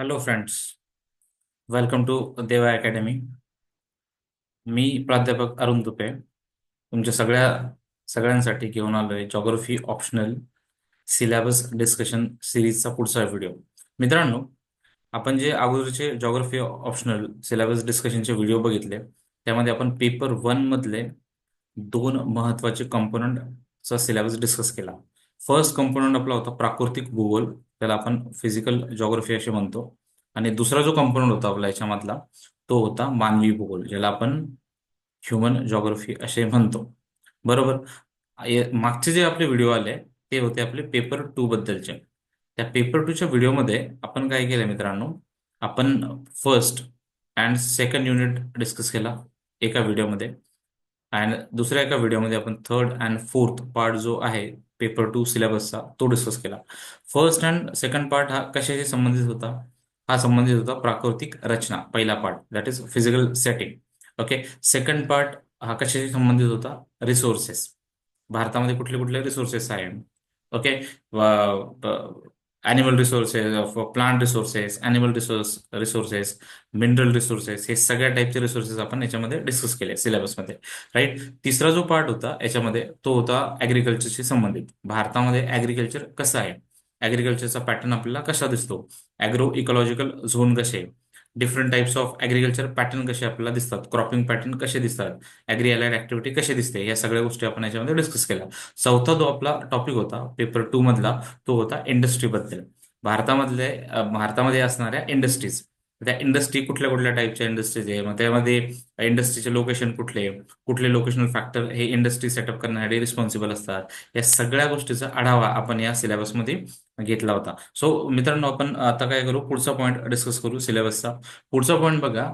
Hello friends welcome to Deva academy मी प्राध्यापक अरुण तुपे तुमच्या सगळ्या सगळ्यांसाठी घेऊन आलोय जॉग्रफी ऑप्शनल सिलेबस डिस्कशन सिरीजचा पुढचा व्हिडिओ मित्रांनो आपण जे अगोदरचे जॉग्रफी ऑप्शनल सिलेबस डिस्कशनचे व्हिडिओ बघितले त्यामध्ये आपण पेपर वन मधले दोन महत्त्वाचे कंपोनंटचा सिलेबस डिस्कस केला. फर्स्ट कंपोनंट आपला होता प्राकृतिक भूगोल. त्याला आपण फिजिकल जॉग्रफी असे म्हणतो. आणि दुसरा जो कंपोनंट होता आपला याच्यामधला तो होता मानवी भूगोल ज्याला आपण ह्युमन जॉग्रफी असे म्हणतो. बरोबर? मागचे जे आपले व्हिडिओ आले ते होते आपले पेपर टू बद्दलचे. त्या पेपर टूच्या व्हिडिओमध्ये आपण काय केलं मित्रांनो? आपण first and second unit discuss केला एका व्हिडिओमध्ये अँड दुसऱ्या एका व्हिडिओमध्ये आपण थर्ड अँड फोर्थ पार्ट जो आहे पेपर टू सिलेबसचा तो डिस्कस केला. फर्स्ट अँड सेकंड पार्ट हा कशाशी संबंधित होता? हा संबंधित होता प्राकृतिक रचना पहिला part that is physical setting okay second part हा कशाशी संबंधित होता? रिसोर्सेस भारतामध्ये कुठले कुठले रिसोर्सेस आहे okay animal resources plant resources animal resource resources mineral resources हे सगळ्या टाईपचे रिसोर्सेस आपण याच्यामध्ये डिस्कस केले सिलेबसमध्ये राईट तिसरा जो पार्ट होता याच्यामध्ये तो होता ॲग्रिकल्चरशी संबंधित. भारतामध्ये ॲग्रिकल्चर कसं आहे? ॲग्रिकल्चरचा पॅटर्न आपल्याला कसा दिसतो? ॲग्रो इकॉलॉजिकल झोन कसे? Different types of agriculture pattern कसे आपल्याला दिसतात? क्रॉपिंग पॅटर्न कसे दिसतात? ॲग्री अलाइड ऍक्टिव्हिटी कशी दिसते? या सगळ्या गोष्टी आपण याच्यामध्ये डिस्कस केल्या. चौथा जो आपला टॉपिक होता पेपर टू मधला तो होता इंडस्ट्रीबद्दल भारतामधले भारतामध्ये असणाऱ्या इंडस्ट्रीज त्या इंडस्ट्री कुठल्या कुठल्या टाईपच्या इंडस्ट्रीज आहे? मग त्यामध्ये इंडस्ट्रीचे लोकेशन कुठले? कुठले लोकेशनल फॅक्टर हे इंडस्ट्री सेटअप करण्यासाठी रिस्पॉन्सिबल असतात? या सगळ्या गोष्टीचा आढावा आपण या सिलेबसमध्ये घेतला होता. सो मित्रांनो आपण आता काय करू? पुढचा पॉईंट डिस्कस करू सिलेबसचा पुढचा पॉईंट बघा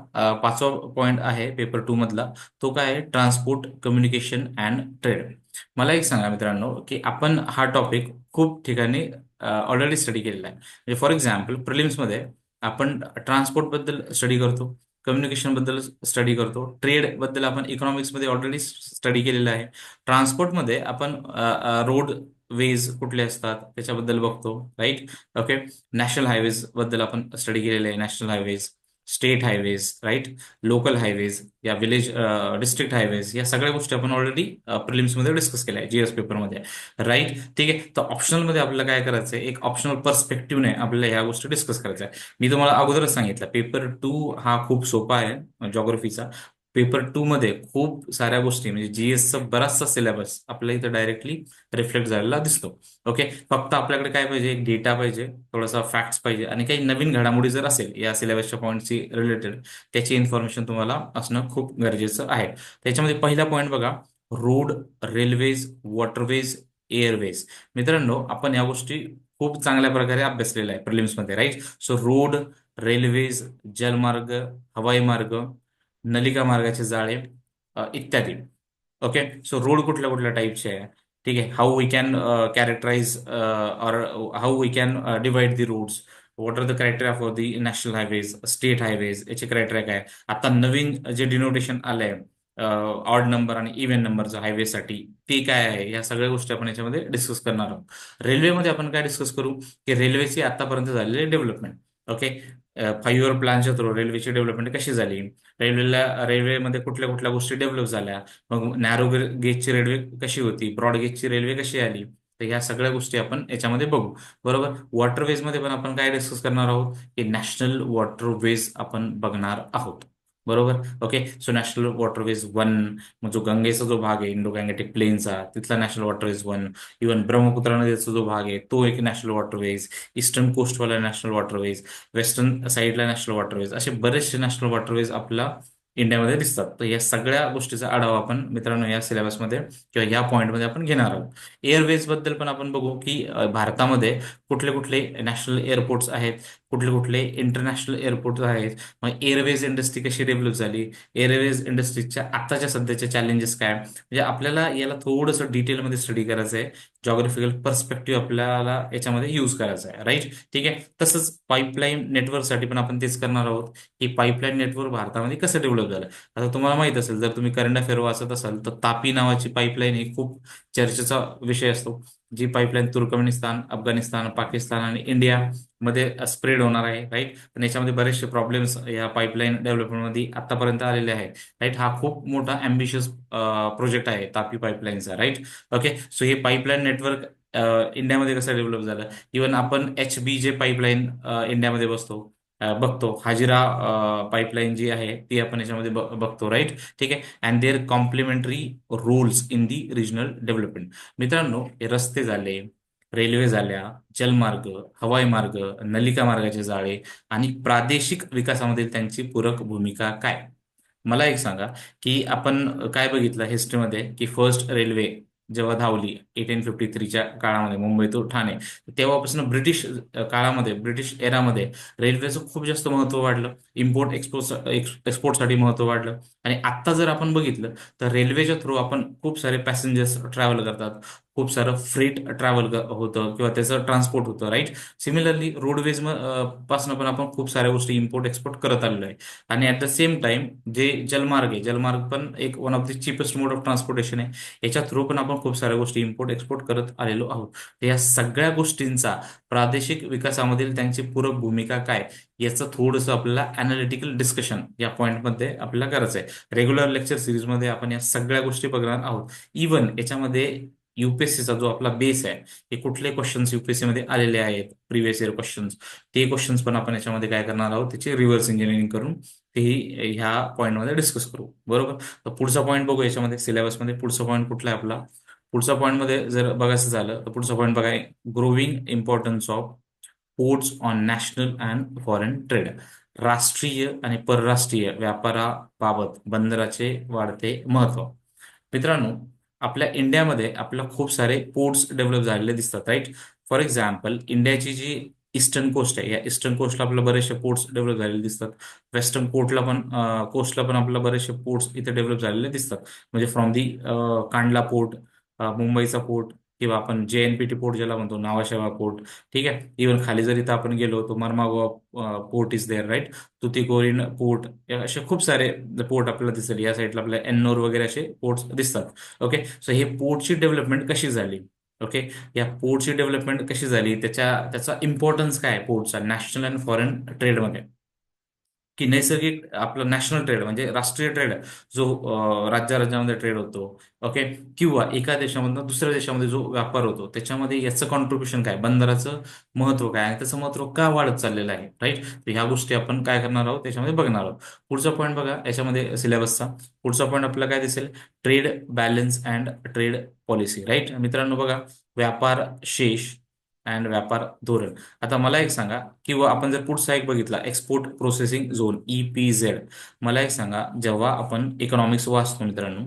पाचवा पॉईंट आहे पेपर टू मधला. तो काय आहे? ट्रान्सपोर्ट कम्युनिकेशन अँड ट्रेड मला एक सांगा मित्रांनो की आपण हा टॉपिक खूप ठिकाणी ऑलरेडी स्टडी केलेला आहे. म्हणजे फॉर एक्झाम्पल प्रिलिम्समध्ये आपण ट्रान्सपोर्टबद्दल स्टडी करतो कम्युनिकेशनबद्दल स्टडी करतो ट्रेडबद्दल आपण इकॉनॉमिक्समध्ये ऑलरेडी स्टडी केलेलं आहे. ट्रान्सपोर्टमध्ये आपण रोड वेज कुठले असतात त्याच्याबद्दल बघतो राईट ओके नॅशनल हायवेजबद्दल आपण स्टडी केलेले आहे. National highways state highways right local highways या विलेज डिस्ट्रिक्ट हायवेज या सगळ्या गोष्टी आपण ऑलरेडी प्रिलिम्समध्ये डिस्कस केल्या आहे जीएस पेपरमध्ये राईट ठीक आहे? तर ऑप्शनलमध्ये आपल्याला काय करायचं आहे एक ऑप्शनल पर्स्पेक्टिव्हने आपल्याला ह्या गोष्टी डिस्कस करायच्या आहे मी तुम्हाला अगोदरच सांगितलं पेपर टू हा खूप सोपा आहे जॉग्रफीचा पेपर टू मध्ये खूप साऱ्या गोष्टी म्हणजे जीएसचा बराचसा सिलेबस आपल्या इथं डायरेक्टली रिफ्लेक्ट झालेला दिसतो. ओके फक्त आपल्याकडे काय पाहिजे? एक डेटा पाहिजे थोडासा फॅक्ट्स पाहिजे आणि काही नवीन घडामोडी जर असेल या सिलेबसच्या पॉईंटशी रिलेटेड त्याची इन्फॉर्मेशन तुम्हाला असणं खूप गरजेचं आहे. त्याच्यामध्ये पहिला पॉईंट बघा रोड रेल्वेज वॉटरवेज एअरवेज मित्रांनो आपण या गोष्टी खूप चांगल्या प्रकारे अभ्यासलेल्या आहे प्रिलिम्समध्ये राईट सो रोड रेल्वेज जलमार्ग हवाई मार्ग नलिका मार्गाचे जाळे इत्यादी. ओके सो रोड कुठल्या कुठल्या टाईपचे आहे? ठीक आहे? How we can characterize or how we can divide the roads what are the criteria for the national highways state highways याचे क्रायटेरिया काय? आता नवीन जे डिनोटेशन आलंय ऑड नंबर आणि इव्हन नंबरचं हायवेसाठी ते काय आहे? या सगळ्या गोष्टी आपण याच्यामध्ये डिस्कस करणार आहोत. रेल्वेमध्ये आपण काय डिस्कस करू? की रेल्वेचे आतापर्यंत झालेले डेव्हलपमेंट ओके फाईव्ह इयर प्लॅनच्या थ्रू रेल्वेची डेव्हलपमेंट कशी झाली? रेल्वेला रेल्वेमध्ये कुठल्या कुठल्या गोष्टी डेव्हलप झाल्या? मग नॅरो गेजची रेल्वे कशी होती? ब्रॉड गेजची रेल्वे कशी आली? तर ह्या सगळ्या गोष्टी आपण याच्यामध्ये बघू. बरोबर? वॉटरवेजमध्ये पण आपण काय डिस्कस करणार आहोत? की नॅशनल वॉटरवेज आपण बघणार आहोत. बरोबर? Okay so national waterways one मग जो गंगेचा जो भाग आहे इंडो गँगेटिक प्लेनचा तिथला national waterways one even Brahmaputra नदीचा जो भाग आहे तो एक नॅशनल वॉटरवेज ईस्टर्न कोस्टवाला नॅशनल वॉटरवेज वेस्टर्न साईडला नॅशनल वॉटरवेज असे बरेचसे नॅशनल वॉटरवेज आपला इंडियामध्ये दिसतात. तर या सगळ्या गोष्टीचा आढावा आपण मित्रांनो या सिलेबसमध्ये किंवा या पॉईंटमध्ये आपण घेणार आहोत. एअरवेजबद्दल पण आपण बघू की भारतामध्ये कुठले कुठले नॅशनल एअरपोर्ट्स आहेत कुठले कुठले इंटरनॅशनल एअरपोर्ट आहेत. मग एअरवेज इंडस्ट्री कशी डेव्हलप झाली? एअरवेज इंडस्ट्रीच्या आताच्या सध्याच्या चॅलेंजेस काय? म्हणजे आपल्याला याला थोडंसं डिटेलमध्ये स्टडी करायचं आहे जॉग्राफिकल पर्स्पेक्टिव्ह आपल्याला याच्यामध्ये यूज करायचा आहे. राईट ठीक आहे? तसंच पाईपलाईन नेटवर्कसाठी पण आपण तेच करणार आहोत. की पाईपलाईन नेटवर्क भारतामध्ये कसं डेव्हलप झालं? आता तुम्हाला माहीत असेल जर तुम्ही करंट अफेअर वाचत असाल तर तापी नावाची पाईपलाईन ही खूप चर्चेचा विषय असतो. जी पाईपलाईन तुर्कमेनिस्तान अफगाणिस्तान पाकिस्तान आणि इंडिया मध्ये स्प्रेड होणार आहे राईट पण याच्यामध्ये बरेचसे प्रॉब्लेम्स या पाईपलाईन डेव्हलपमेंटमध्ये आतापर्यंत आलेले आहेत राईट हा खूप मोठा अँबिशियस प्रोजेक्ट आहे तापी पाईपलाईनचा राईट ओके सो हे पाईपलाईन नेटवर्क इंडियामध्ये कसं डेव्हलप झालं? इव्हन आपण एच बी जे पाईपलाईन इंडियामध्ये बसतो. बघतो. हाजिरा पाईपलाईन जी आहे ती आपण याच्यामध्ये बघतो राईट ठीक आहे? And there complementary roles in the regional development मित्रांनो हे रस्ते झाले रेल्वे झाल्या जलमार्ग हवाई मार्ग नलिका मार्गाचे जाळे आणि प्रादेशिक विकासामध्ये त्यांची पूरक भूमिका काय? मला एक सांगा की आपण काय बघितलं हिस्ट्रीमध्ये की फर्स्ट रेल्वे जेव्हा धावली एटीन फिफ्टी थ्रीच्या काळामध्ये मुंबई टू ठाणे तेव्हापासून ब्रिटिश काळामध्ये ब्रिटिश एरामध्ये रेल्वेचं खूप जास्त महत्त्व वाढलं. इम्पोर्ट एक्सपोर्ट एक्सपोर्टसाठी महत्त्व वाढलं. आणि आत्ता जर आपण बघितलं तर रेल्वेच्या थ्रू आपण खूप सारे पॅसेंजर्स ट्रॅव्हल करतात. खूप सारं फ्रेट ट्रॅव्हल होतं किंवा त्याचं ट्रान्सपोर्ट होतं राईट सिमिलरली रोडवेजपासून पण आपण खूप साऱ्या गोष्टी इम्पोर्ट एक्सपोर्ट करत आलेलो आहे. आणि ऍट द सेम टाइम जे जलमार्ग आहे जलमार्ग पण एक one of the cheapest mode of transportation आहे. याच्या थ्रू पण आपण खूप साऱ्या गोष्टी इम्पोर्ट एक्सपोर्ट करत आलेलो आहोत. या सगळ्या गोष्टींचा प्रादेशिक विकासामधील त्यांची पूरक भूमिका काय? याचं थोडंसं आपल्याला अनालिटिकल डिस्कशन या पॉईंटमध्ये आपल्याला करायचं आहे रेग्युलर लेक्चर सिरीजमध्ये आपण या सगळ्या गोष्टी बघणार आहोत. इव्हन याच्यामध्ये युपीएससीचा जो आपला बेस आहे ते कुठले क्वेश्चन्स युपीएससी मध्ये आलेले आहेत? प्रिव्हियस इयर क्वेश्चन्स ते क्वेश्चन्स पण आपण याच्यामध्ये काय करणार आहोत? त्याचे रिव्हर्स इंजिनिअरिंग करून तेही ह्या पॉईंटमध्ये डिस्कस करू. बरोबर? तर पुढचा पॉईंट बघू याच्यामध्ये सिलेबसमध्ये पुढचा पॉईंट कुठला आहे आपला? पुढचा पॉईंटमध्ये जर बघायचं झालं तर पुढचा पॉईंट बघा growing importance of ports on national and foreign trade राष्ट्रीय आणि परराष्ट्रीय व्यापाराबाबत बंदराचे वाढते महत्त्व. मित्रांनो आपल्या इंडियामध्ये आपल्याला खूप सारे पोर्ट्स डेव्हलप झालेले दिसतात राईट फॉर एक्झाम्पल इंडियाची जी ईस्टर्न कोस्ट आहे या ईस्टर्न कोस्टला आपल्याला बरेचसे पोर्ट्स डेव्हलप झालेले दिसतात. वेस्टर्न कोर्टला पण कोस्टला पण आपल्याला बरेचसे पोर्ट्स इथे डेव्हलप झालेले दिसतात. म्हणजे फ्रॉम दी कांडला पोर्ट मुंबईचा पोर्ट किंवा आपण जे एन पी टी पोर्ट ज्याला म्हणतो नावाशेवा पोर्ट ठीक आहे? इव्हन खाली जर इथं आपण गेलो तो Marmagao port is there right Tuticorin port असे खूप सारे पोर्ट आपल्याला दिसतील या साईडला आपल्या एन्नोर वगैरे असे पोर्ट्स दिसतात. ओके सो हे पोर्टची डेव्हलपमेंट कशी झाली? ओके या पोर्टची डेव्हलपमेंट कशी झाली? त्याच्या त्याचा इम्पॉर्टन्स काय पोर्टचा नॅशनल अँड फॉरेन ट्रेडमध्ये की नैसर्गिक आपलं नॅशनल ट्रेड म्हणजे राष्ट्रीय ट्रेड जो राज्या राज्यामध्ये ट्रेड होतो ओके किंवा एका देशामधून दुसऱ्या देशामध्ये जो व्यापार होतो त्याच्यामध्ये याचं कॉन्ट्रीब्युशन काय? बंदराचं महत्त्व काय? आणि त्याचं महत्त्व का वाढत चाललेलं आहे? राईट तर ह्या गोष्टी आपण काय करणार आहोत? त्याच्यामध्ये बघणार आहोत. पुढचा पॉईंट बघा याच्यामध्ये सिलेबसचा पुढचा पॉईंट आपल्याला काय दिसेल? Trade balance and trade policy right मित्रांनो बघा व्यापार शेष अँड व्यापार धोरण. आता मला एक सांगा किंवा आपण जर पुढचा एक बघितला export processing zone E P Z मला एक सांगा जेव्हा आपण इकॉनॉमिक्स वाचतो मित्रांनो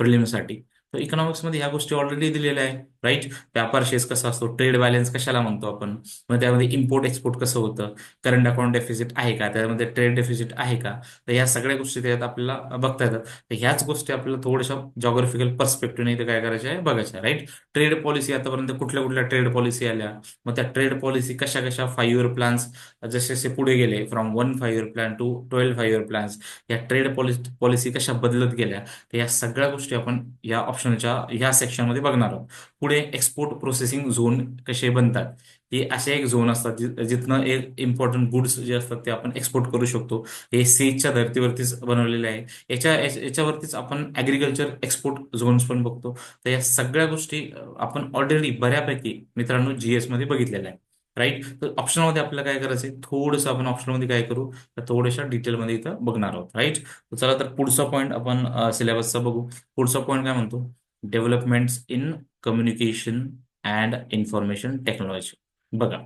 प्रिलिमसाठी तर इकॉनॉमिक्समध्ये ह्या गोष्टी ऑलरेडी दिलेल्या आहे राईट? व्यापार शेस कसा असतो? ट्रेड बॅलन्स कशाला म्हणतो आपण? मग त्यामध्ये इम्पोर्ट एक्सपोर्ट कसं होतं? करंट अकाउंट डेफिसिट आहे का? त्यामध्ये ट्रेड डेफिसिट आहे का? तर ह्या सगळ्या गोष्टी त्याच्यात आपल्याला बघता येतात. तर ह्याच गोष्टी आपल्याला थोड्याशा जॉग्राफिकल पर्स्पेक्टिव्ह इथे काय करायचं आहे? बघायच्या राईट? ट्रेड पॉलिसी आतापर्यंत कुठल्या कुठल्या ट्रेड पॉलिसी आल्या? मग त्या ट्रेड पॉलिसी कशा कशा फाईव्ह इयर प्लॅन्स जसे जसे पुढे गेले from one five year plan to twelve five year plans या ट्रेड पॉलिसी पॉलिसी कशा बदलत गेल्या? तर या सगळ्या गोष्टी आपण या ऑप्शनच्या ह्या सेक्शनमध्ये बघणार आहोत. पुढे एक्सपोर्ट प्रोसेसिंग झोन कसे बनतात? हे असे एक झोन असतात जिथनं एक इम्पॉर्टंट गुड्स जे असतात ते आपण एक्सपोर्ट करू शकतो. हे सीजच्या धर्तीवरतीच बनवलेले आहे. याच्या याच्यावरतीच आपण ऍग्रिकल्चर एक्सपोर्ट झोन्स पण बघतो. तर या सगळ्या गोष्टी आपण ऑलरेडी बऱ्यापैकी मित्रांनो जीएसमध्ये बघितलेल्या आहे राईट तर ऑप्शनमध्ये आपल्याला काय करायचं थोडस थोडंसं आपण ऑप्शनमध्ये काय करू? तर थोड्याशा डिटेलमध्ये इथं बघणार आहोत. राईट चला तर पुढचा पॉईंट आपण सिलेबसचा बघू. पुढचा पॉईंट काय म्हणतो? Developments in communication and information technology बघा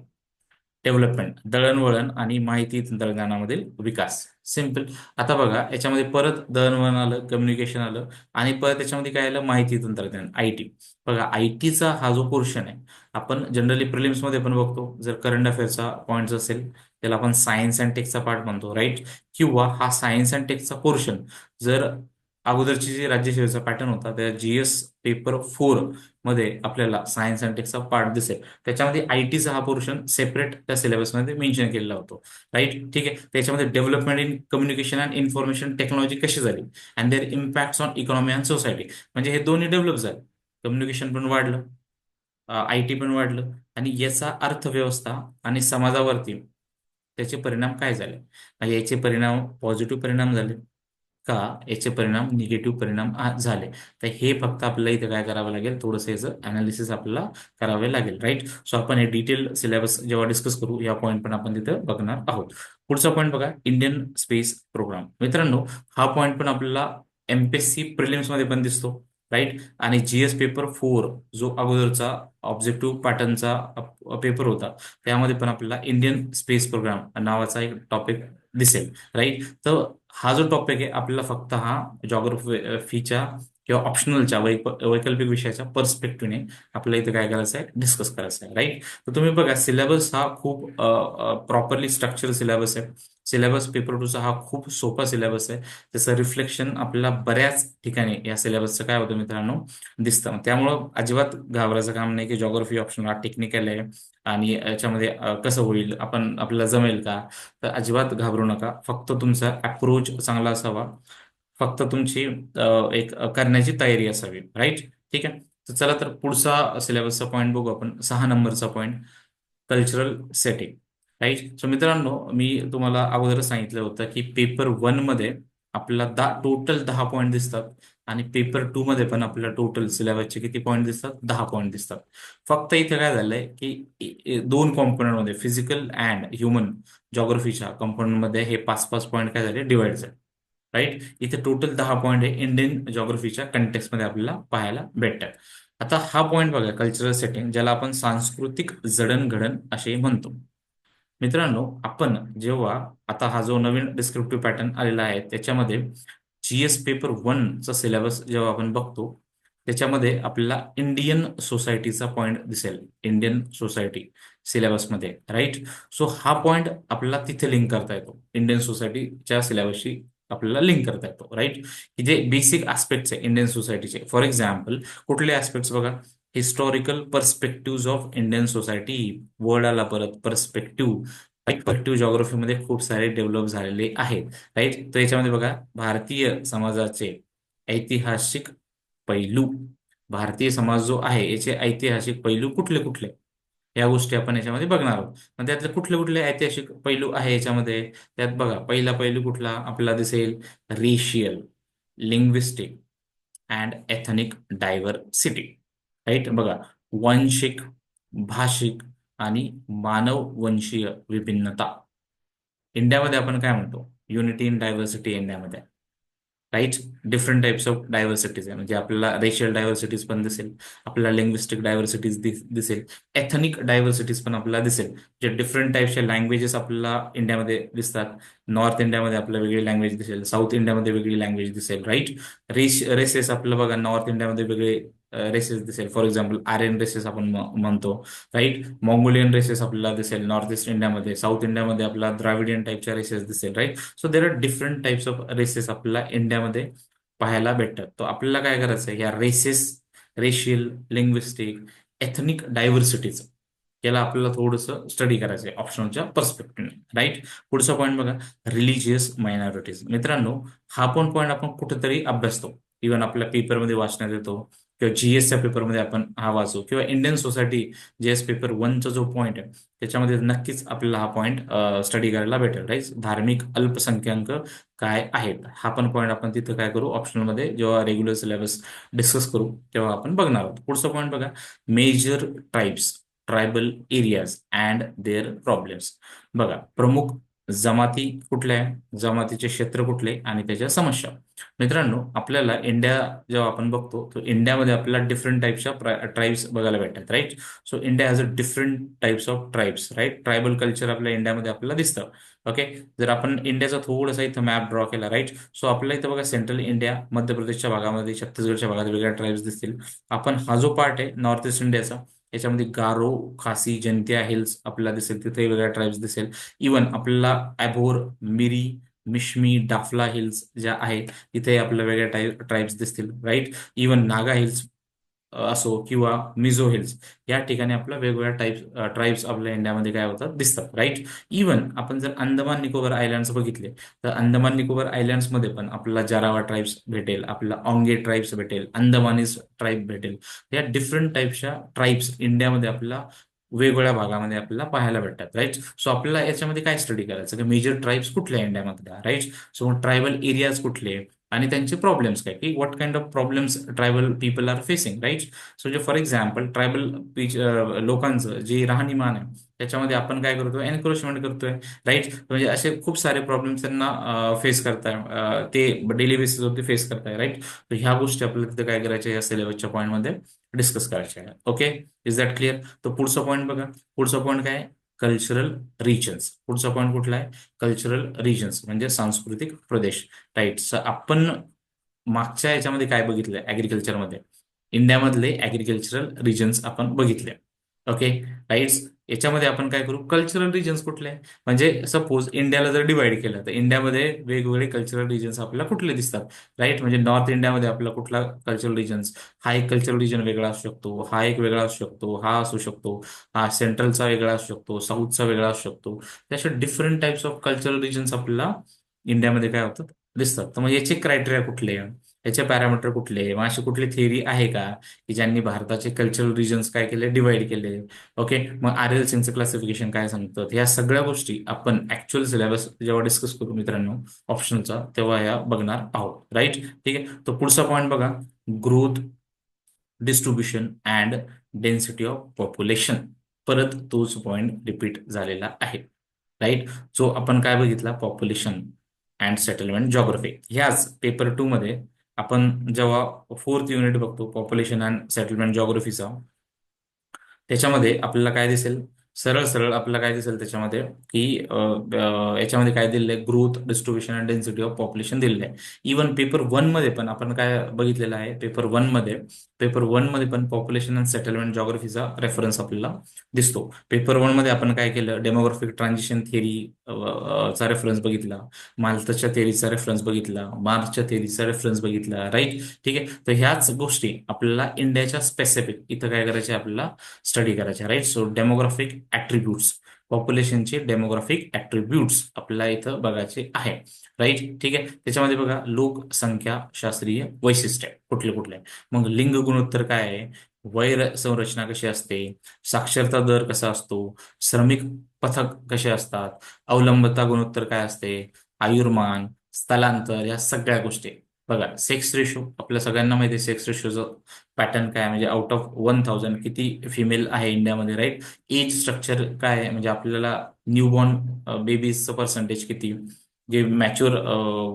डेव्हलपमेंट दळणवळण आणि माहिती तंत्रज्ञानामधील विकास. सिंपल आता बघा याच्यामध्ये परत दळणवळण आलं कम्युनिकेशन आलं आणि परत त्याच्यामध्ये काय आलं? माहिती तंत्रज्ञान आय टी बघा आय टीचा हा जो पोर्शन आहे आपण जनरली मध्ये पण बघतो. जर करंट अफेअरचा पॉईंट असेल त्याला आपण सायन्स अँड टेकचा पार्ट म्हणतो राईट किंवा हा सायन्स अँड टेकचा पोर्शन जर अगोदरची जी राज्यसेवेचा पॅटर्न होता त्या जीएस पेपर फोरमध्ये आपल्याला सायन्स अँड टेकचा पार्ट दिसेल. त्याच्यामध्ये आय टीचा हा पोर्शन सेपरेट त्या सिलेबसमध्ये मेन्शन केलेला होतो. राईट ठीक आहे? त्याच्यामध्ये development in communication and information technology कशी झाली? And their impact on economy and society म्हणजे हे दोन्ही डेव्हलप झाले. कम्युनिकेशन पण वाढलं आय टी पण वाढलं. आणि याचा अर्थव्यवस्था आणि समाजावरती त्याचे परिणाम काय झाले? याचे परिणाम पॉझिटिव्ह परिणाम झाले. का याचे परिणाम निगेटिव्ह परिणाम झाले. तर हे फक्त आपल्याला इथे काय करावं लागेल? थोडंसं याचं अनालिसिस आपल्याला करावे लागेल राईट सो आपण हे डिटेल सिलेबस जेव्हा डिस्कस करू या पॉईंट पण आपण तिथं बघणार आहोत. पुढचा पॉईंट बघा इंडियन स्पेस प्रोग्राम मित्रांनो हा पॉईंट पण आपल्याला एमपीएससी प्रिलिम्समध्ये पण दिसतो राईट आणि जीएस पेपर फोर जो अगोदरचा ऑब्जेक्टिव्ह पॅटर्नचा पेपर होता त्यामध्ये पण आपल्याला इंडियन स्पेस प्रोग्राम नावाचा एक टॉपिक दिसेल राईट तर हा जो टॉपिक आहे आपल्याला फक्त हा जॉग्रफीच्या किंवा ऑप्शनलच्या वैकल्पिक विषयाच्या पर्स्पेक्टिव्हने आपल्याला इथे काय करायचं आहे डिस्कस करायचं आहे राईट तर तुम्ही बघा सिलेबस हा खूप प्रॉपरली स्ट्रक्चर सिलेबस आहे. सिलेबस पेपर टूचा हा खूप सोपा सिलेबस आहे. त्याचं रिफ्लेक्शन आपल्याला बऱ्याच ठिकाणी या सिलेबसचं काय होतं मित्रांनो? दिसतं. त्यामुळं अजिबात घाबरायचं काम नाही की जॉग्रफी ऑप्शन हा टेक्निकल आहे आणि याच्यामध्ये कसं होईल आपण आपल्याला जमेल का? तर अजिबात घाबरू नका. फक्त तुमचा अप्रोच चांगला असावा. फक्त तुमची एक करण्याची तयारी असावी. राईट ठीक आहे? तर चला तर पुढचा सिलेबसचा पॉईंट बघू आपण. सहा नंबरचा point cultural setting right so मित्रांनो मी तुम्हाला अगोदरच सांगितलं होतं की पेपर वनमध्ये आपल्याला दहा टोटल दहा पॉईंट दिसतात आणि पेपर टू मध्ये पण आपल्याला टोटल सिलेबसचे किती पॉईंट दिसतात? दहा पॉईंट दिसतात. फक्त इथे काय झालंय की दोन कॉम्पोनंटमध्ये फिजिकल अँड ह्युमन जॉग्रफीच्या कॉम्पोनंटमध्ये हे पाच पाच पॉईंट काय झाले? डिवाइड झाले. राईट इथे टोटल दहा पॉईंट हे इंडियन जॉग्रफीच्या मध्ये आपल्याला पाहायला भेटतात. आता हा पॉईंट बघा कल्चरल सेटिंग ज्याला आपण सांस्कृतिक जडणघडण असे म्हणतो. मित्रांनो आपण जेव्हा आता हा जो नवीन डिस्क्रिप्टिव्ह पॅटर्न आलेला आहे त्याच्यामध्ये जीएस पेपर वनचा सिलेबस जेव्हा आपण बघतो त्याच्यामध्ये आपल्याला इंडियन सोसायटीचा पॉईंट दिसेल. इंडियन सोसायटी सिलेबसमध्ये राईट सो हा पॉईंट आपल्याला तिथे लिंक करता येतो. इंडियन सोसायटीच्या सिलेबसशी आपल्याला लिंक करता येतो राईट की जे बेसिक आस्पेक्ट्स आहे इंडियन सोसायटीचे फॉर एक्झाम्पल कुठले आस्पेक्ट्स बघा? Historical perspective of Indian society word आला परत पर्स्पेक्टिव्ह पर्स्पेक्टिव्ह जॉग्रफीमध्ये खूप सारे डेव्हलप झालेले आहेत. राईट तर याच्यामध्ये बघा भारतीय समाजाचे ऐतिहासिक पैलू. भारतीय समाज जो आहे याचे ऐतिहासिक पैलू कुठले कुठले? या गोष्टी आपण याच्यामध्ये बघणार आहोत. मग त्यातले कुठले कुठले ऐतिहासिक पैलू आहे याच्यामध्ये? त्यात बघा पहिला पैलू कुठला आपल्याला दिसेल? Racial linguistic and ethnic diversity right? बघा वंशिक भाषिक आणि मानव वंशीय विभिन्नता. इंडियामध्ये आपण काय म्हणतो? युनिटी इन डायव्हर्सिटी इंडियामध्ये. Right? Different types of diversities आहे. म्हणजे आपल्याला रेशियल डायव्हर्सिटीज पण दिसेल आपल्याला लिंग्विस्टिक डायव्हर्सिटीज दिसेल एथनिक डायव्हर्सिटीज पण आपल्याला दिसेल. जे डिफरंट टाइप्सच्या लँग्वेजेस आपल्याला इंडियामध्ये दिसतात. नॉर्थ इंडियामध्ये आपल्याला वेगळी लँग्वेज दिसेल. साऊथ इंडियामध्ये वेगळी लँग्वेज दिसेल. राईट? रेस रेसेस आपलं बघा नॉर्थ इंडियामध्ये वेगळे रेसेस दिसेल. फॉर एक्झाम्पल आर्यन रेसेस आपण म्हणतो राईट मॉंगोलियन रेसेस आपल्याला दिसेल नॉर्थ ईस्ट इंडियामध्ये साऊथ इंडियामध्ये आपल्याला द्राविडियन टाईपच्या रेसेस दिसेल right so there are different types of races आपल्याला इंडियामध्ये पाहायला भेटतात. तर आपल्याला काय करायचं आहे या रेसेस रेशियल लिंग्विस्टिक एथनिक डायव्हर्सिटीचं याला आपल्याला थोडंसं स्टडी करायचं आहे ऑप्शनच्या पर्स्पेक्टिव्हने राईट पुढचा पॉईंट बघा रिलिजियस मायनॉरिटीज मित्रांनो हा पण पॉईंट आपण कुठेतरी अभ्यासतो. इव्हन आपल्या पेपरमध्ये वाचण्यात येतो. किंवा जीएसच्या पेपरमध्ये आपण हा वाचू. किंवा इंडियन सोसायटी जीएस पेपर वनचा जो पॉईंट आहे त्याच्यामध्ये नक्कीच आपल्याला हा पॉईंट स्टडी करायला भेटेल राईट धार्मिक अल्पसंख्याक काय आहेत? हा पण पॉईंट आपण तिथं काय करू? ऑप्शनमध्ये जेव्हा रेग्युलर सिलेबस डिस्कस करू तेव्हा आपण बघणार आहोत. पुढचा पॉईंट बघा. Major tribes tribal areas and their problems बघा प्रमुख जमाती कुठल्या आहे? जमातीचे क्षेत्र कुठले आणि त्याच्या समस्या. मित्रांनो आपल्याला इंडिया जेव्हा आपण बघतो तर इंडियामध्ये आपल्याला डिफरंट टाईपच्या ट्राईब्स बघायला भेटतात right so India has a different types of tribes right tribal culture आपल्या इंडियामध्ये आपल्याला दिसतं ओके जर आपण इंडियाचा थोडासा इथं मॅप ड्रॉ केला राईट सो आपल्याला इथं बघा सेंट्रल इंडिया मध्य प्रदेशच्या भागामध्ये छत्तीसगडच्या भागात वेगळ्या ट्राईब्स दिसतील. आपण हा जो पार्ट आहे नॉर्थ ईस्ट इंडियाचा याच्यामध्ये गारो खासी जनत्या हिल्स आपल्याला दिसेल तिथे वेगळ्या ट्राईब्स दिसेल. इवन आपल्याला ॲभोर मिरी मिश्मी डाफला हिल्स ज्या आहेत तिथे आपल्याला वेगळ्या टाई ट्राईब्स दिसतील राईट इवन नागा हिल्स असो किंवा मिझो हिल्स या ठिकाणी आपल्या वेगवेगळ्या टाईप ट्राईब्स आपल्या इंडियामध्ये काय होतात? दिसतात राईट इवन आपण जर अंदमान निकोबार आयलँड्स बघितले तर अंदमान निकोबार आयलँड्समध्ये पण आपल्याला जारावा ट्राईब्स भेटेल आपल्याला ऑंगे ट्राईब्स भेटेल अंदमानीज ट्राईब भेटेल. या डिफरंट टाईपच्या ट्राईब्स इंडियामध्ये आपल्याला वेगवेगळ्या भागामध्ये आपल्याला पाहायला भेटतात राईट सो आपल्याला याच्यामध्ये काय स्टडी करायचं? की मेजर ट्राईब्स कुठल्या इंडियामध्ये राईट सो ट्रायबल एरियाज कुठले? आणि त्यांचे प्रॉब्लेम्स काय? की what kind of problems tribal people are facing right so जे फॉर एक्झाम्पल ट्रायबल लोकांचं जे राहणीमान आहे त्याच्यामध्ये आपण काय करतो एन्क्रोचमेंट करतोय राईट म्हणजे असे खूप सारे प्रॉब्लेम्स त्यांना फेस करताय ते डेली बेसिसवरती फेस करताय राईट तर ह्या गोष्टी आपल्याला तिथे काय करायच्या या सिलेबसच्या पॉईंटमध्ये डिस्कस करायच्या आहे. ओके इज दॅट क्लिअर तर पुढचा पॉईंट बघा. पुढचा पॉईंट काय कल्चरल रिजन्स पुढचा पॉईंट कुठला आहे? कल्चरल रिजन्स म्हणजे सांस्कृतिक प्रदेश. राईट आपण मागच्या याच्यामध्ये काय बघितलंय ऍग्रिकल्चरमध्ये इंडियामधले ऍग्रिकल्चरल रिजन्स आपण बघितले. ओके राईट्स याच्यामध्ये आपण काय करू? कल्चरल रिजन्स कुठले? म्हणजे सपोज इंडियाला जर डिवाइड केलं तर इंडियामध्ये वेगवेगळे कल्चरल रिजन्स आपल्याला कुठले दिसतात? राईट म्हणजे नॉर्थ इंडियामध्ये आपला कुठला कल्चरल रिजन्स हा एक कल्चरल रिजन वेगळा असू शकतो. हा एक वेगळा असू शकतो. हा असू शकतो. हा सेंट्रलचा वेगळा असू शकतो. साऊथचा वेगळा असू शकतो. त्याशा different types of cultural regions आपल्याला इंडियामध्ये काय होतात? दिसतात. तर मग याचे क्रायटेरिया कुठले? याचे पॅरामीटर कुठले? मग अशी कुठली थिअरी आहे का? की ज्यांनी भारताचे कल्चरल रिजन्स काय केले? डिवाइड केले. ओके मग आर एल सीचं क्लासिफिकेशन काय सांगतात या सगळ्या गोष्टी आपण ऍक्च्युअल सिलेबस जेव्हा डिस्कस करू मित्रांनो ऑप्शनचा तेव्हा या बघणार आहोत. राईट ठीक आहे? तो पुढचा पॉईंट बघा. Growth distribution and density of population परत तोच पॉईंट रिपीट झालेला आहे. राईट जो आपण काय बघितला? पॉप्युलेशन अँड सेटलमेंट जॉग्रफी ह्याच पेपर टू मध्ये आपण जेव्हा फोर्थ युनिट बघतो पॉप्युलेशन अँड सेटलमेंट जॉग्रफीचा त्याच्यामध्ये आपल्याला काय दिसेल? सरळ सरळ आपल्याला काय दिसेल त्याच्यामध्ये की याच्यामध्ये काय दिलेलं आहे? Growth distribution and density of population दिलेलं आहे. इवन पेपर वनमध्ये पण आपण काय बघितलेलं आहे? पेपर वनमध्ये पेपर वनमध्ये पण पॉप्युलेशन अँड सेटलमेंट जॉग्रफीचा रेफरन्स आपल्याला दिसतो. पेपर वनमध्ये आपण काय केलं? डेमोग्राफिक ट्रान्झिशन थिअरी चा रेफरन्स बघितला. माल्थच्या थेरीचा रेफरन्स बघितला. मार्चच्या थेरीचा रेफरन्स बघितला. राईट ठीक आहे? तर ह्याच गोष्टी आपल्याला इंडियाच्या स्पेसिफिक इथं काय करायचे? आपल्याला स्टडी करायचे. राईट सो डेमोग्राफिक ऍट्रिब्यूट्स पॉप्युलेशनचे डेमोग्राफिक ऍट्रिब्यूट्स आपल्याला इथं बघायचे आहे. राईट ठीक आहे? त्याच्यामध्ये बघा लोकसंख्या शास्त्रीय वैशिष्ट्य कुठले कुठले? मग लिंग गुणोत्तर काय आहे? वैर संरचना कशी असते? साक्षरता दर कसा असतो? श्रमिक पथक कसे असतात? अवलंबता गुणोत्तर काय असते? आयुर्मान स्थलांतर या सगळ्या गोष्टी. बघा सेक्स रेशो आपल्या सगळ्यांना माहिती आहे सेक्स रेशोचं पॅटर्न काय म्हणजे आउट ऑफ वन थाउजंड किती फिमेल आहे इंडियामध्ये राईट एज स्ट्रक्चर काय आहे? म्हणजे आपल्याला न्यूबॉर्न बेबीजचं पर्सेंटेज किती? जे मॅच्युअर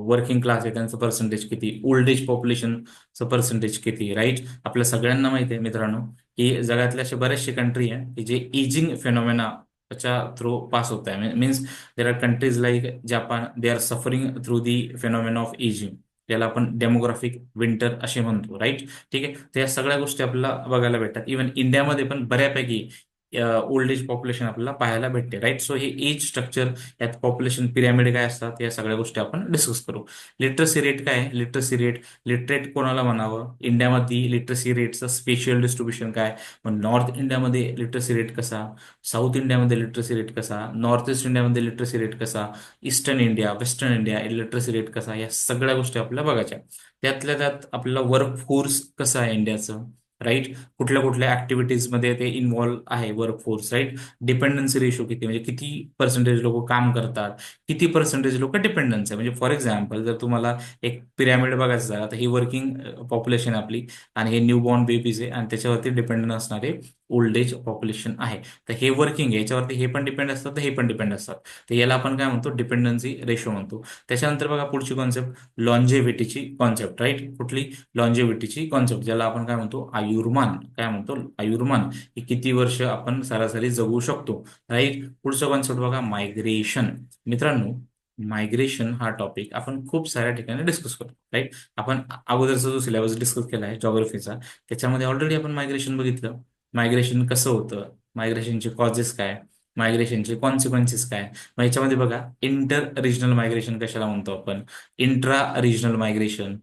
वर्किंग क्लास आहे त्यांचं पर्सेंटेज किती? ओल्ड एज पॉप्युलेशनचं पर्सेंटेज किती राईट आपल्या सगळ्यांना माहिती आहे मित्रांनो की जगातल्या असे बरेचसे कंट्री आहे की जे एजिंग फेनॉमेना च्या थ्रू पास होत आहे. Means there are countries like Japan they are suffering through the phenomenon of ageing याला आपण डेमोग्राफिक विंटर असे म्हणतो राईट ठीक आहे? त्या सगळ्या गोष्टी आपल्याला बघायला भेटतात. इव्हन इंडियामध्ये पण बऱ्यापैकी ओल्ड एज पॉप्युलेशन आपल्याला पाहायला भेटते राईट सो हे एज स्ट्रक्चर यात पॉप्युलेशन पिरॅमिड काय असतात या सगळ्या गोष्टी आपण डिस्कस करू. लिटरसी रेट काय? लिटरसी रेट लिटरेट कोणाला म्हणावं? इंडियामध्ये लिटरसी रेटचं स्पेशल डिस्ट्रीब्युशन काय? मग नॉर्थ इंडियामध्ये लिटरसी रेट कसा? साऊथ इंडियामध्ये लिटरसी रेट कसा? नॉर्थ ईस्ट इंडियामध्ये लिटरसी रेट कसा? Eastern India western India literacy rate कसा? या सगळ्या गोष्टी आपल्याला बघायच्या त्यातल्या त्यात आपल्याला वर्क फोर्स कसं आहे इंडियाचं राईट कुठल्या कुठल्या ऍक्टिव्हिटीजमध्ये ते इन्व्हॉल्व आहे वर्कफोर्स राईट डिपेंडन्सी रेशो किती म्हणजे किती पर्सेंटेज लोक काम करतात? किती पर्सेंटेज लोक डिपेंडन्स आहे? म्हणजे फॉर एक्झाम्पल जर तुम्हाला एक पिरॅमिड बघायचं झाला तर ही वर्किंग पॉप्युलेशन आपली. आणि हे न्यू बॉर्न बेबीज आहे आणि त्याच्यावरती डिपेंडंट असणारे ओल्ड एज पॉप्युलेशन आहे. तर हे वर्किंग आहे. याच्यावरती हे पण डिपेंड असतात तर हे पण डिपेंड असतात. तर याला आपण काय म्हणतो? डिपेंडन्सी रेशो म्हणतो. त्याच्यानंतर बघा पुढची कॉन्सेप्ट लॉन्जेव्हिटीची कॉन्सेप्ट राईट कुठली? लॉन्जेव्हिटीची कॉन्सेप्ट ज्याला आपण काय म्हणतो? आयुर्मान. काय म्हणतो? आयुर्मान. हे किती वर्ष आपण सरासरी जगू शकतो राईट पुढचं कॉन्सेप्ट बघा मायग्रेशन मित्रांनो मायग्रेशन हा टॉपिक आपण खूप साऱ्या ठिकाणी डिस्कस करतो राईट आपण अगोदरचा जो सिलेबस डिस्कस केला आहे जॉग्रफीचा त्याच्यामध्ये ऑलरेडी आपण मायग्रेशन बघितलं. मायग्रेशन कसं होतं? मायग्रेशनचे कॉजेस काय? मायग्रेशनचे कॉन्सिक्वेन्सेस काय? मग याच्यामध्ये बघा इंटर रिजनल मायग्रेशन कशाला म्हणतो आपण? Intra regional migration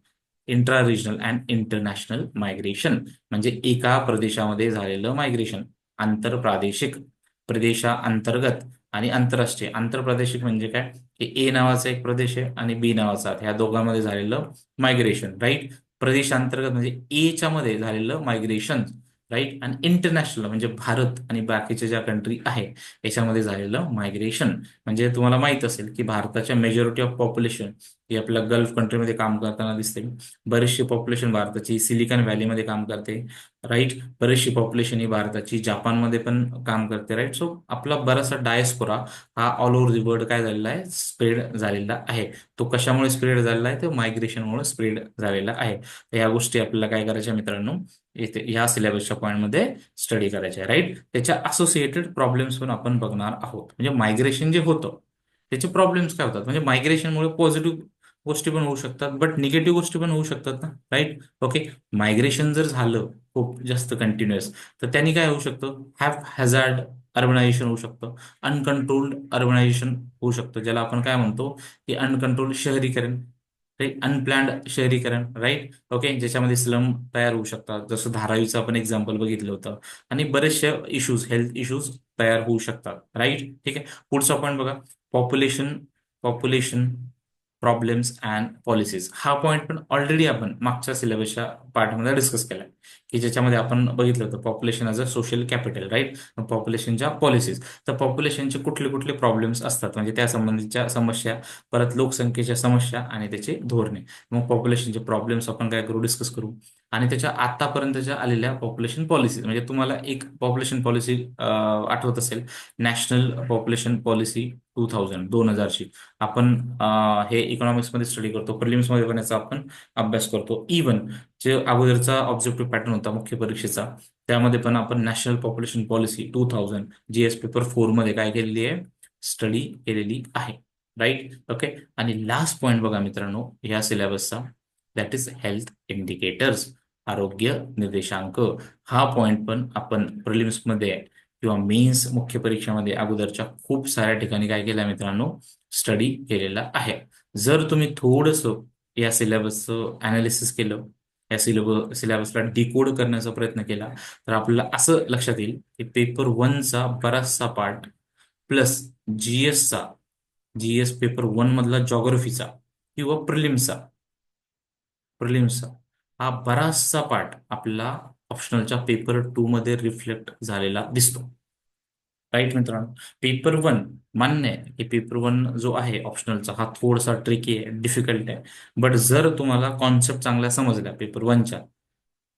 intra regional and international migration म्हणजे एका प्रदेशामध्ये झालेलं मायग्रेशन आंतरप्रादेशिक प्रदेशाअंतर्गत आणि आंतरराष्ट्रीय. आंतरप्रादेशिक म्हणजे काय? की ए नावाचा एक प्रदेश आहे आणि बी नावाचा ह्या दोघांमध्ये झालेलं मायग्रेशन राईट प्रदेशांतर्गत म्हणजे एच्या मध्ये झालेलं मायग्रेशन राईट? आणि इंटरनॅशनल म्हणजे भारत आणि बाकीच्या ज्या कंट्री आहे याच्यामध्ये झालेलं मायग्रेशन म्हणजे तुम्हाला माहीत असेल की भारताच्या मेजॉरिटी ऑफ पॉप्युलेशन ही आपल्या गल्फ कंट्रीमध्ये काम करताना दिसते बरीचशी पॉप्युलेशन भारताची सिलिकॉन व्हॅलीमध्ये काम करते. राईट बरीचशी पॉप्युलेशन ही भारताची जपानमध्ये पण काम करते. राईट सो आपला बराचसा डायस्पोरा हा ऑल ओव्हर दी वर्ल्ड काय झालेला आहे? स्प्रेड झालेला आहे. तो कशामुळे स्प्रेड झालेला आहे? तो मायग्रेशनमुळे स्प्रेड झालेला आहे. ह्या गोष्टी आपल्याला काय करायच्या मित्रांनो? इथे ह्या सिलेबसच्या पॉईंटमध्ये स्टडी करायचे राईट त्याच्या असोसिएटेड प्रॉब्लेम्स पण आपण बघणार आहोत. म्हणजे मायग्रेशन जे होतं त्याचे प्रॉब्लेम्स काय होतात? म्हणजे मायग्रेशनमुळे पॉझिटिव्ह गोष्टी पण होऊ शकतात बट निगेटिव्ह गोष्टी पण होऊ शकतात ना राईट ओके मायग्रेशन जर झालं खूप जास्त कंटिन्युअस तर त्यांनी काय होऊ शकतं? हॅव हॅझार्ड अर्बनायझेशन होऊ शकतं अनकंट्रोल्ड अर्बनायझेशन होऊ शकतं ज्याला आपण काय म्हणतो? की अनकंट्रोल्ड शहरीकरण राईट अनप्लॅन्ड शहरीकरण राईट ओके ज्याच्यामध्ये स्लम तयार होऊ शकतात. जसं धारावीचं आपण एक्झाम्पल बघितलं होतं. आणि बरेचसे इश्यूज हेल्थ इश्यूज तयार होऊ शकतात राईट ठीक आहे? पुढचा पॉईंट बघा. Population population problems and policies हा पॉईंट पण ऑलरेडी आपण मागच्या सिलेबसच्या पार्टमध्ये डिस्कस केलाय. की ज्याच्यामध्ये आपण बघितलं होतं population as a social capital right पॉप्युलेशनच्या policies तर पॉप्युलेशनचे कुठले कुठले प्रॉब्लेम्स असतात? म्हणजे त्या संबंधीच्या समस्या परत लोकसंख्येच्या समस्या आणि त्याचे धोरणे. मग पॉप्युलेशनचे प्रॉब्लेम्स आपण काय करू? डिस्कस करू. आणि त्याच्या आतापर्यंतच्या आलेल्या पॉप्युलेशन पॉलिसीज म्हणजे तुम्हाला एक पॉप्युलेशन पॉलिसी आठवत असेल. National population policy two thousand दोन हजारची. आपण हे इकॉनॉमिक्समध्ये स्टडी करतो. प्रिलिम्समध्ये पण याचा आपण अभ्यास करतो. इवन जे अगोदरचा ऑब्जेक्टिव्ह पॅटर्न होता मुख्य परीक्षेचा त्यामध्ये पण आपण national population policy two thousand GS paper फोरमध्ये काय केलेली आहे? स्टडी केलेली आहे. राईट ओके आणि लास्ट पॉईंट बघा मित्रांनो या सिलेबसचा दॅट इज हेल्थ इंडिकेटर्स आरोग्य निर्देशांक. हा पॉइंट पण आपण प्रिलिम्समध्ये किंवा मेन्स मुख्य परीक्षेमध्ये अगोदरच्या खूप साऱ्या ठिकाणी काय केलं मित्रांनो? स्टडी केलेला आहे. जर तुम्ही थोडस या सिलेबसचं अनालिसिस केलं या सिलेबस सिलेबसला डिकोड करण्याचा प्रयत्न केला. तर आपल्याला असं लक्षात येईल की पेपर वनचा बराचसा पार्ट प्लस जीएसचा जीएस पेपर वन मधला जॉग्रफीचा किंवा प्रिलिम्सचा प्रिलिम्सचा हा बराचसा पार्ट आपला ऑप्शनलच्या पेपर टू मध्ये रिफ्लेक्ट झालेला दिसतो. राईट मित्रांनो? पेपर वन मान्य आहे की पेपर वन जो आहे ऑप्शनलचा हा थोडासा ट्रिकी आहे डिफिकल्ट आहे. बट जर तुम्हाला कॉन्सेप्ट चांगल्या समजल्या पेपर वनच्या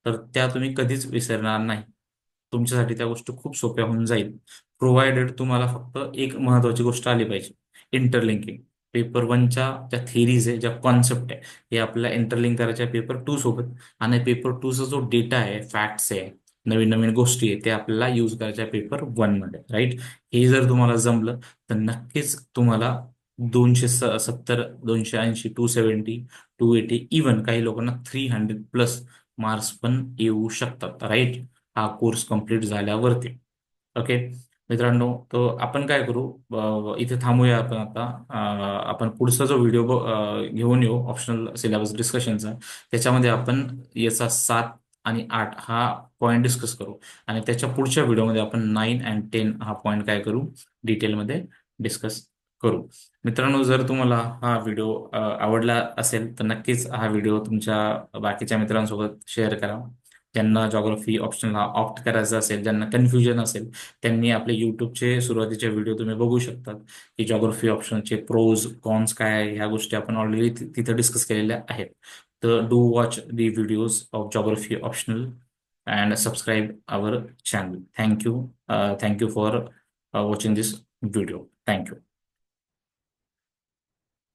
तर त्या तुम्ही कधीच विसरणार नाही. तुमच्यासाठी त्या गोष्टी खूप सोप्या होऊन जाईल. प्रोव्हायडेड तुम्हाला फक्त एक महत्वाची गोष्ट आली पाहिजे इंटरलिंकिंग पेपर वनच्या ज्या थिरीज आहे ज्या कॉन्सेप्ट आहे हे आपल्याला इंटरलिंक करायच्या पेपर टू सोबत. आणि पेपर टूचा जो डेटा आहे फॅक्ट्स आहे नवीन नवीन गोष्टी आहेत ते आपल्याला यूज करायच्या पेपर वनमध्ये राईट हे जर तुम्हाला जमलं तर नक्कीच तुम्हाला दोनशे सत्तर दोनशे ऐंशी two seventy two eighty even काही लोकांना थ्री हंड्रेड प्लस मार्क्स पण येऊ शकतात राईट हा कोर्स कंप्लीट झाल्यावरती. ओके मित्रांनो तो आपण काय करू? इथे थांबूया आपण आता. आपण पुढचा जो व्हिडिओ घेऊन येऊ ऑप्शनल सिलेबस डिस्कशनचा त्याच्यामध्ये आपण याचा सात आणि आठ हा पॉईंट डिस्कस करू. आणि त्याच्या पुढच्या व्हिडिओमध्ये आपण नाईन अँड टेन हा पॉईंट काय करू? डिटेलमध्ये डिस्कस करू. मित्रांनो जर तुम्हाला हा व्हिडिओ आवडला असेल तर नक्कीच हा व्हिडिओ तुमच्या बाकीच्या मित्रांसोबत शेअर करा. ज्यांना जॉग्राफी ऑप्शनला ऑप्ट करायचं असेल ज्यांना कन्फ्युजन असेल त्यांनी आपले युट्यूबचे सुरुवातीचे व्हिडिओ तुम्ही बघू शकतात की जॉग्राफी ऑप्शनचे प्रोज कॉन्स काय ह्या गोष्टी आपण ऑलरेडी तिथे डिस्कस केलेल्या आहेत. the, do watch the videos of geography optional and subscribe our channel. Thank you. Uh, thank you for uh, watching this video. Thank you.